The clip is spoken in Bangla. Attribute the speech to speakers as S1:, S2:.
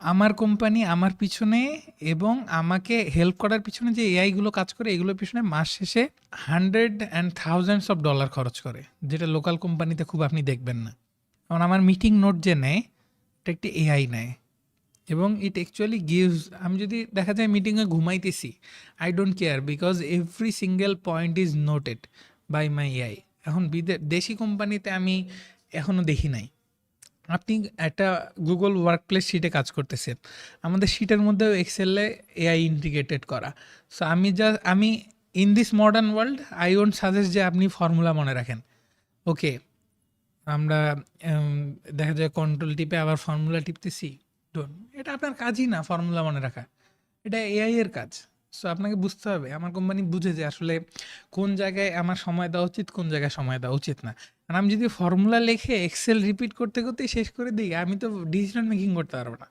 S1: আমার কোম্পানি আমার পিছনে এবং আমাকে হেল্প করার পিছনে যে এআইগুলো কাজ করে, এগুলোর পিছনে মাস শেষে hundred and thousands of dollar খরচ করে, যেটা লোকাল কোম্পানিতে খুব আপনি দেখবেন না। কারণ আমার মিটিং নোট যে নেয়, এটা একটি এআই নেয়। এবং ইট অ্যাকচুয়ালি গিভস আমি যদি দেখা যায় মিটিংয়ে ঘুমাইতেছি I don't care because every single point is noted by my AI এখন বিদে দেশি কোম্পানিতে আমি এখনও দেখি নাই। আপনি একটা গুগল ওয়ার্ক প্লেস শিটে কাজ করতেছেন। আমাদের শিটের মধ্যেও এক্সেলে এআই ইন্টিগ্রেটেড করা। সো আমি যা আমি in this modern world I won't suggest যে আপনি ফর্মুলা মনে রাখেন। ওকে আমরা দেখা যায় কন্ট্রোল টিপে আবার ফর্মুলা টিপতেছি। ডোন এটা আপনার কাজই না ফর্মুলা মনে রাখা। এটা এআই এর কাজ। সো আপনাকে বুঝতে হবে, আমার কোম্পানি বুঝে যে আসলে কোন জায়গায় আমার সময় দেওয়া উচিত, কোন জায়গায় সময় দেওয়া উচিত না। আর আমি যদি ফর্মুলা লিখে এক্সেল রিপিট করতে করতে শেষ করে দিই, আমি তো ডিসিশন মেকিং করতে পারব না।